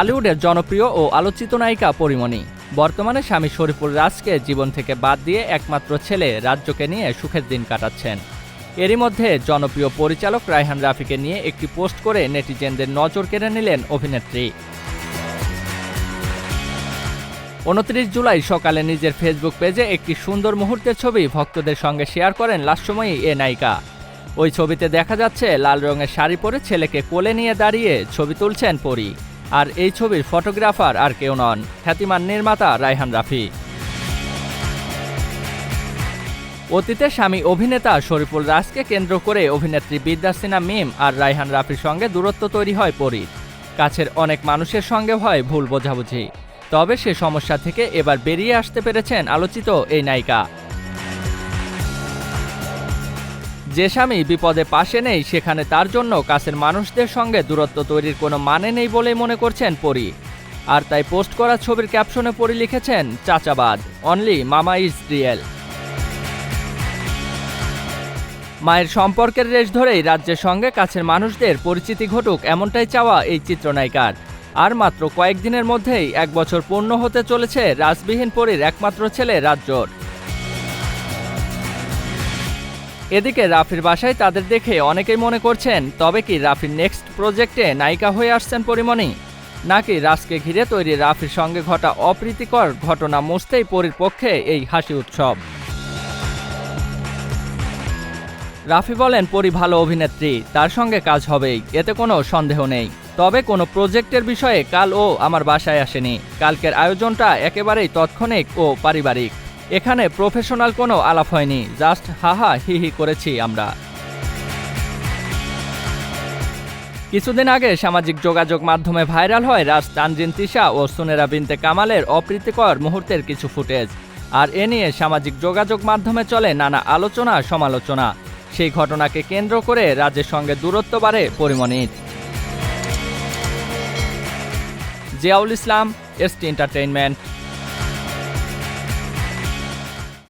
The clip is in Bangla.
ঢালিউডের জনপ্রিয় ও আলোচিত নায়িকা পরিমণি। বর্তমানে স্বামী শরীফুল রাজকে জীবন থেকে বাদ দিয়ে একমাত্র ছেলে রাজ্যকে নিয়ে সুখের দিন কাটাচ্ছেন। এরই মধ্যে জনপ্রিয় পরিচালক রায়হান রাফিকে নিয়ে একটি পোস্ট করে নেটিজেনদের নজর কেড়ে নিলেন অভিনেত্রী। উনত্রিশ জুলাই সকালে নিজের ফেসবুক পেজে একটি সুন্দর মুহূর্তের ছবি ভক্তদের সঙ্গে শেয়ার করেন লাস্যময়ী এ নায়িকা। ওই ছবিতে দেখা যাচ্ছে, লাল রঙের শাড়ি পরে ছেলেকে কোলে নিয়ে দাঁড়িয়ে ছবি তুলছেন পরি। আর এই ছবির ফটোগ্রাফার আর কেউ নন, খ্যাতিমান নির্মাতা রায়হান রাফি। অতীতে স্বামী অভিনেতা শরীফুল রাজকে কেন্দ্র করে অভিনেত্রী বিদ্যাসিনা মিম আর রায়হান রাফির সঙ্গে দূরত্ব তৈরি হয় পরীর। কাছের অনেক মানুষের সঙ্গে হয় ভুল বোঝাবুঝি। তবে সে সমস্যা থেকে এবার বেরিয়ে আসতে পেরেছেন আলোচিত এই নায়িকা। যে স্বামী বিপদে পাশে নেই, সেখানে তার জন্য কাছের মানুষদের সঙ্গে দূরত্ব তৈরির কোনো মানে নেই বলেই মনে করছেন পরি। আর তাই পোস্ট করা ছবির ক্যাপশনে পরি লিখেছেন, চাচাবাদ অনলি মামা ইজ রিয়েল মায়ের সম্পর্কের রেশ ধরেই রাজ্যের সঙ্গে কাছের মানুষদের পরিচিতি ঘটুক এমনটাই চাওয়া এই চিত্রনায়িকার। আর মাত্র কয়েকদিনের মধ্যেই এক বছর পূর্ণ হতে চলেছে রাজবিহীন পরীর একমাত্র ছেলে রাজ্যর। এদিকে রাফির বাসায় তাদের দেখে অনেকেই মনে করছেন, তবে কি রাফির নেক্সট প্রজেক্টে নায়িকা হয়ে আসছেন পরিমণি? নাকি রাজকে ঘিরে তৈরি রাফির সঙ্গে ঘটা অপ্রীতিকর ঘটনা মুছতেই পরীর পক্ষে এই হাসি উৎসব? রাফি বলেন, পরি ভালো অভিনেত্রী, তার সঙ্গে কাজ হবেই, এতে কোনো সন্দেহ নেই। তবে কোনো প্রজেক্টের বিষয়ে কাল ও আমার বাসায় আসেনি। কালকের আয়োজনটা একেবারেই তৎক্ষণিক ও পারিবারিক। এখানে প্রফেশনাল কোনো আলাপ হয়নি। জাস্ট হাহা হি হি করেছি আমরা। কিছুদিন আগে সামাজিক যোগাযোগ মাধ্যমে ভাইরাল হয় রাজ তানজিন তিশা ও সুনেরা বিনতে কামালের অপ্রীতিকর মুহূর্তের কিছু ফুটেজ। আর এ নিয়ে সামাজিক যোগাযোগ মাধ্যমে চলে নানা আলোচনা, সমালোচনা। সেই ঘটনাকে কেন্দ্র করে রাজ্যের সঙ্গে দূরত্ব বাড়ে পরিমণিত জিয়াউল ইসলাম এসটি এন্টারটেইনমেন্ট